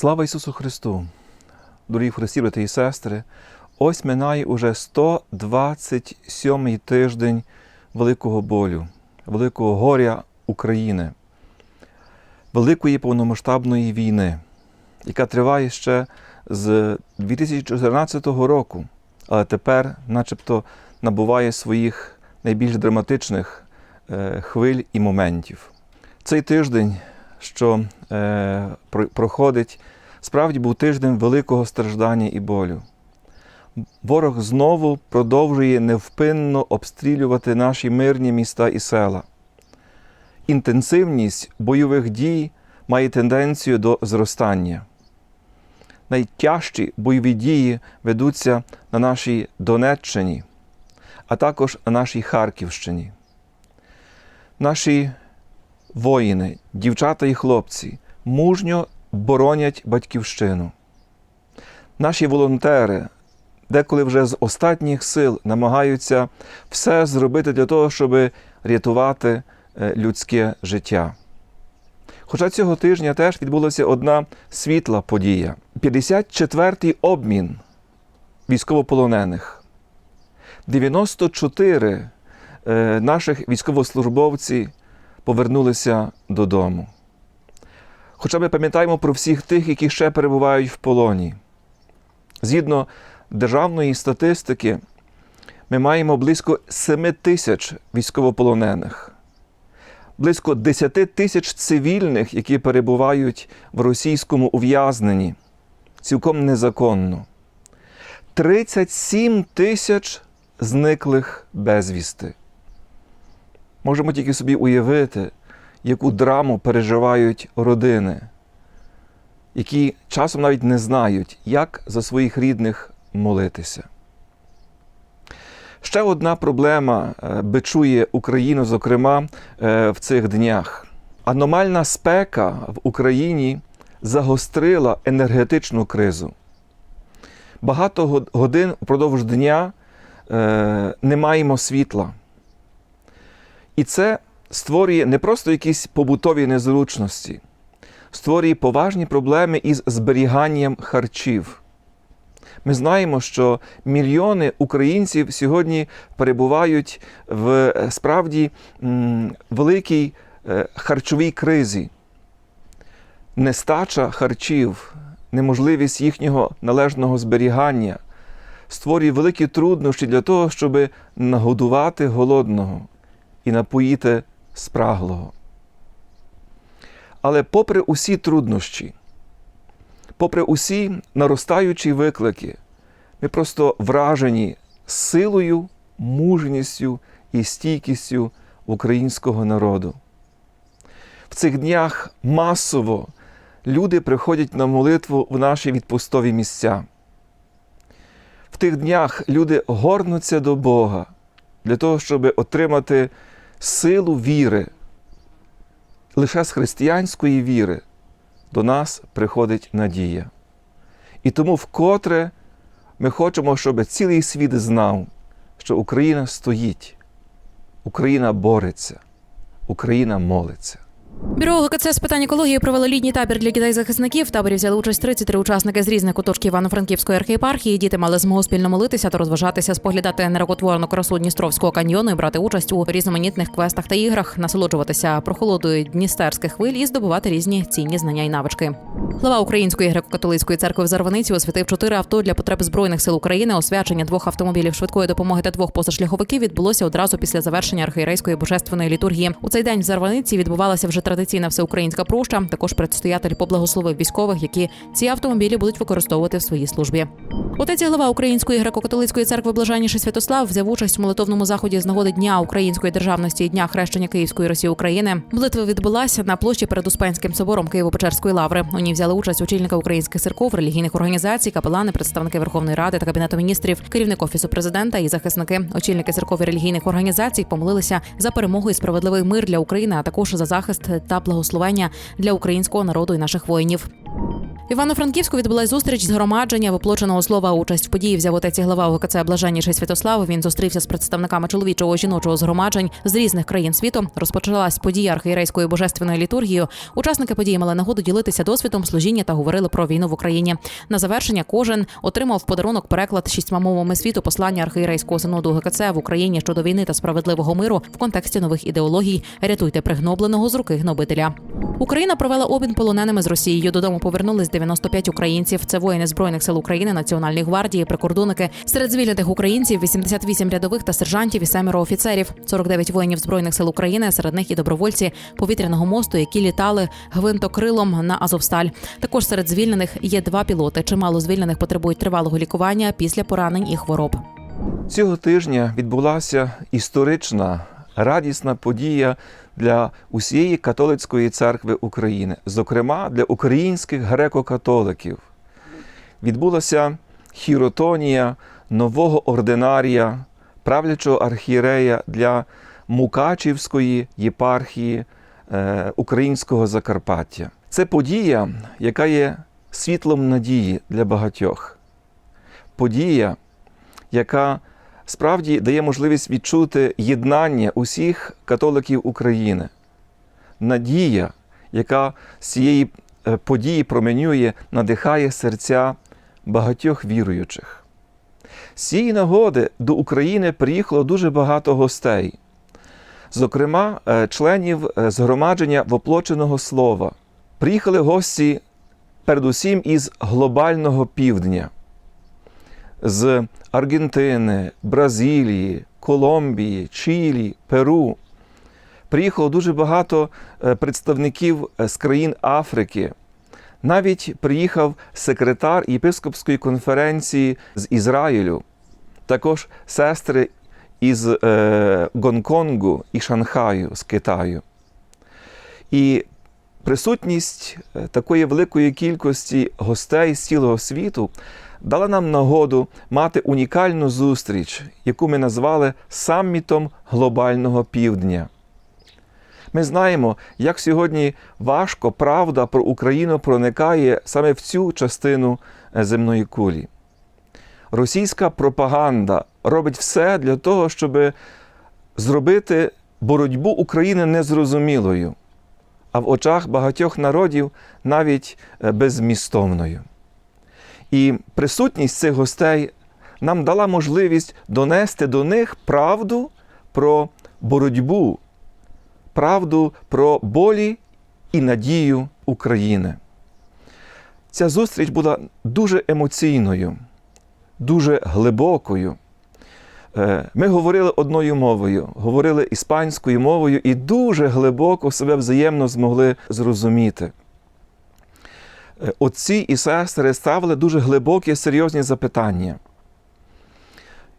Слава Ісусу Христу! Дорогі Христі, брати і сестри! Ось минає уже 127-й тиждень великого болю, великого горя України, великої повномасштабної війни, яка триває ще з 2014 року, але тепер, начебто, набуває своїх найбільш драматичних е, хвиль і моментів. Цей тиждень, що е, проходить, справді був тиждень великого страждання і болю. Ворог знову продовжує невпинно обстрілювати наші мирні міста і села. Інтенсивність бойових дій має тенденцію до зростання. Найтяжчі бойові дії ведуться на нашій Донеччині, а також на нашій Харківщині. Наші воїни, дівчата і хлопці мужньо боронять батьківщину. Наші волонтери деколи вже з останніх сил намагаються все зробити для того, щоб рятувати е, людське життя. Хоча цього тижня теж відбулася одна світла подія 54-й обмін військовополонених. 94 е, наших військовослужбовці повернулися додому. Хоча ми пам'ятаємо про всіх тих, які ще перебувають в полоні. Згідно державної статистики, ми маємо близько 7 тисяч військовополонених, близько 10 тисяч цивільних, які перебувають в російському ув'язненні, цілком незаконно. 37 тисяч зниклих безвісти. Можемо тільки собі уявити, яку драму переживають родини, які часом навіть не знають, як за своїх рідних молитися. Ще одна проблема е, бичує Україну, зокрема, е, в цих днях. Аномальна спека в Україні загострила енергетичну кризу. Багато годин впродовж дня е, не маємо світла. І це створює не просто якісь побутові незручності, створює поважні проблеми із зберіганням харчів. Ми знаємо, що мільйони українців сьогодні перебувають в е, справді великій е, харчовій кризі. Нестача харчів, неможливість їхнього належного зберігання створює великі труднощі для того, щоб нагодувати голодного і напоїти спраглого. Але попри усі труднощі, попри усі наростаючі виклики, ми просто вражені силою, мужністю і стійкістю українського народу. В цих днях масово люди приходять на молитву в наші відпустові місця. В тих днях люди горнуться до Бога для того, щоб отримати силу віри. Лише з християнської віри до нас приходить надія. І тому вкотре ми хочемо, щоб цілий світ знав, що Україна стоїть, Україна бореться, Україна молиться. Бюро ГКЦ з питань екології провело літній табір для дітей-захисників. В таборі взяли участь 33 учасники з різних куточків Івано-Франківської архієпархії. Діти мали змогу спільно молитися та розважатися, споглядати нерокотворну красу Дністровського каньйону і брати участь у різноманітних квестах та іграх, насолоджуватися прохолодою дністерських хвиль і здобувати різні цінні знання і навички. Глава Української греко-католицької церкви в Зарваниці освятив чотири авто для потреб збройних сил України. Освячення двох автомобілів швидкої допомоги та двох позашляховиків відбулося одразу після завершення архієрейської божественної літургії. У цей день в Зарваниці відбувалася вже традиційна всеукраїнська проща. Також предстоятель поблагословив військових, які ці автомобілі будуть використовувати в своїй службі. Отець і глава Української греко-католицької церкви Блаженніший Святослав взяв участь у молитовному заході з нагоди Дня української державності і Дня хрещення Київської Росії України. Молитва відбулася на площі перед Успенським собором Києво-Печерської лаври. У ній взяли участь очільника українських церков, релігійних організацій, капелани, представники Верховної Ради та кабінету міністрів, керівник офісу президента і захисники. Очільники церков і релігійних організацій помолилися за перемогу і справедливий мир для України, а також за захист та благословення для українського народу і наших воїнів. Івано-Франківську відбулась зустріч з громадження виплоченого слова. Участь в події взяв отець глава УГКЦ Блаженніший Святослав. Він зустрівся з представниками чоловічого жіночого згромаджень з різних країн світу. Розпочалась подія архієрейської божественної літургії. Учасники події мали нагоду ділитися досвідом служіння та говорили про війну в Україні. На завершення кожен отримав в подарунок переклад шістьма мовами світу послання архієрейського синоду УГКЦ в Україні щодо війни та справедливого миру в контексті нових ідеологій. Рятуйте пригнобленого з руки гнобителя. Україна провела обмін полоненими з Росією. Додому повернулись 95 українців. Це воїни збройних сил України, Національної гвардії, прикордонники. Серед звільнених українців 88 рядових та сержантів і семеро офіцерів. 49 воїнів збройних сил України. Серед них і добровольці повітряного мосту, які літали гвинтокрилом на Азовсталь. Також серед звільнених є два пілоти. Чимало звільнених потребують тривалого лікування після поранень і хвороб. Цього тижня відбулася історична радісна подія для усієї католицької церкви України, зокрема для українських греко-католиків. Відбулася хіротонія нового ординарія, правлячого архієрея для Мукачівської єпархії е, українського Закарпаття. Це подія, яка є світлом надії для багатьох. Подія, яка справді дає можливість відчути єднання усіх католиків України. Надія, яка з цієї е, події променює, надихає серця багатьох віруючих. З цієї нагоди до України приїхало дуже багато гостей, зокрема, е, членів е, згромадження воплоченого слова. Приїхали гості передусім із глобального півдня з Аргентини, Бразилії, Колумбії, Чилі, Перу. Приїхало дуже багато е, представників е, з країн Африки. Навіть приїхав секретар єпископської конференції з Ізраїлю, також сестри із е, Гонконгу і Шанхаю з Китаю. І присутність такої великої кількості гостей з цілого світу дала нам нагоду мати унікальну зустріч, яку ми назвали саммітом глобального півдня. Ми знаємо, як сьогодні важко правда про Україну проникає саме в цю частину е, земної кулі. Російська пропаганда робить все для того, щоб зробити боротьбу України незрозумілою, а в очах багатьох народів навіть е, беззмістовною. І присутність цих гостей нам дала можливість донести до них правду про боротьбу, правду про болі і надію України. Ця зустріч була дуже емоційною, дуже глибокою. Е, Ми говорили одною мовою, говорили іспанською мовою і дуже глибоко себе взаємно змогли зрозуміти. Е, Отці і сестри ставили дуже глибокі серйозні запитання.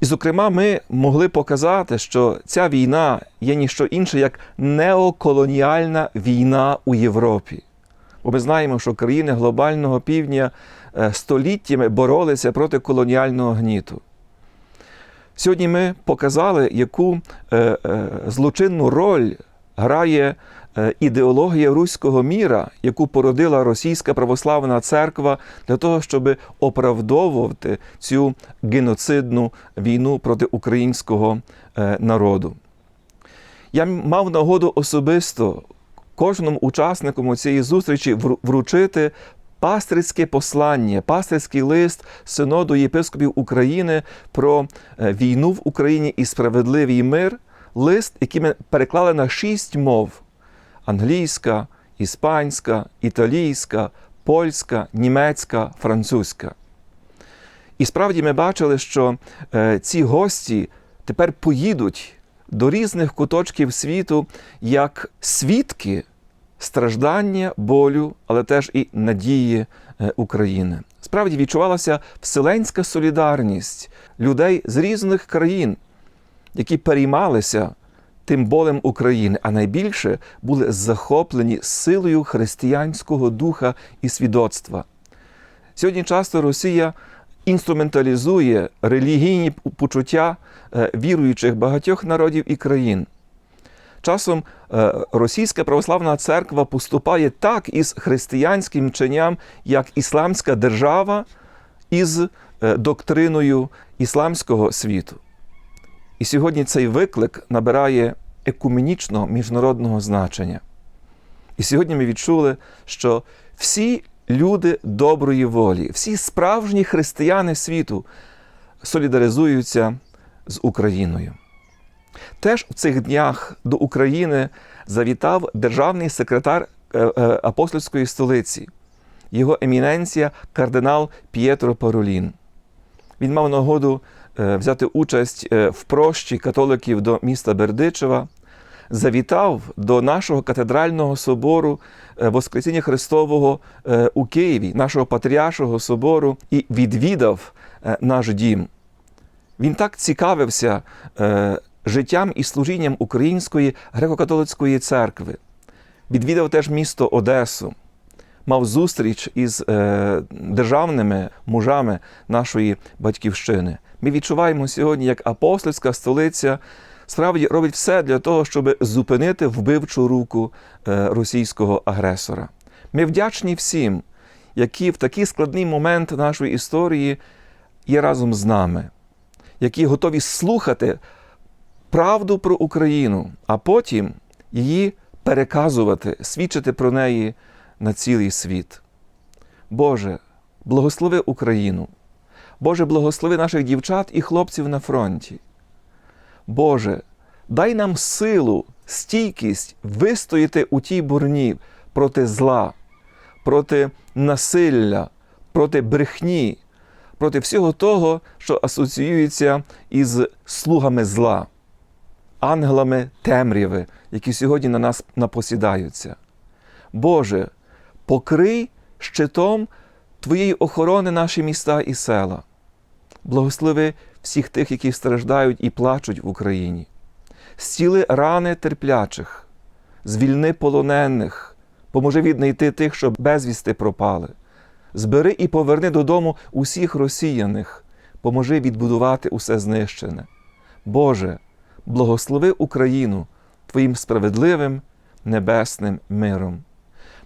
І, зокрема, ми могли показати, що ця війна є ніщо інше, як неоколоніальна війна у Європі. Бо ми знаємо, що країни глобального півдня е, століттями боролися проти колоніального гніту. Сьогодні ми показали, яку е, злочинну роль грає ідеологія руського міра, яку породила Російська православна церква для того, щоб оправдовувати цю геноцидну війну проти українського е, народу. Я мав нагоду особисто кожному учаснику цієї зустрічі вручити пастирське послання, пастирський лист Синоду єпископів України про е, війну в Україні і справедливий мир. Лист, який ми переклали на шість мов: англійська, іспанська, італійська, польська, німецька, французька. І справді ми бачили, що е, ці гості тепер поїдуть до різних куточків світу як свідки страждання, болю, але теж і надії е, України. Справді відчувалася вселенська солідарність людей з різних країн, які переймалися тим болем України, а найбільше були захоплені силою християнського духа і свідоцтва. Сьогодні часто Росія інструменталізує релігійні почуття е, віруючих багатьох народів і країн. Часом е, Російська православна церква поступає так із християнським вченням, як ісламська держава із е, доктриною ісламського світу. І сьогодні цей виклик набирає екуменічного міжнародного значення. І сьогодні ми відчули, що всі люди доброї волі, всі справжні християни світу солідаризуються з Україною. Теж в цих днях до України завітав державний секретар е, е, апостольської столиці, його еміненція кардинал П'єтро Паролін. Він мав нагоду взяти участь е, в прощі католиків до міста Бердичева, завітав до нашого катедрального собору е, Воскресіння Христового е, у Києві, нашого патріаршого собору, і відвідав е, наш дім. Він так цікавився е, життям і служінням Української греко-католицької церкви. Відвідав теж місто Одесу, мав зустріч із е, державними мужами нашої батьківщини. Ми відчуваємо сьогодні, як апостольська столиця справді робить все для того, щоб зупинити вбивчу руку е, російського агресора. Ми вдячні всім, які в такий складний момент нашої історії є разом з нами, які готові слухати правду про Україну, а потім її переказувати, свідчити про неї на цілий світ. Боже, благослови Україну. Боже, благослови наших дівчат і хлопців на фронті. Боже, дай нам силу, стійкість вистояти у тій бурні проти зла, проти насилля, проти брехні, проти всього того, що асоціюється із слугами зла, ангелами темряви, які сьогодні на нас напосідаються. Боже, покрий щитом Твоєї охорони наші міста і села. Благослови всіх тих, які страждають і плачуть в Україні. Зціли рани терплячих, звільни полонених, поможи віднайти тих, що безвісти пропали. Збери і поверни додому усіх росіяних, поможи відбудувати усе знищене. Боже, благослови Україну Твоїм справедливим небесним миром.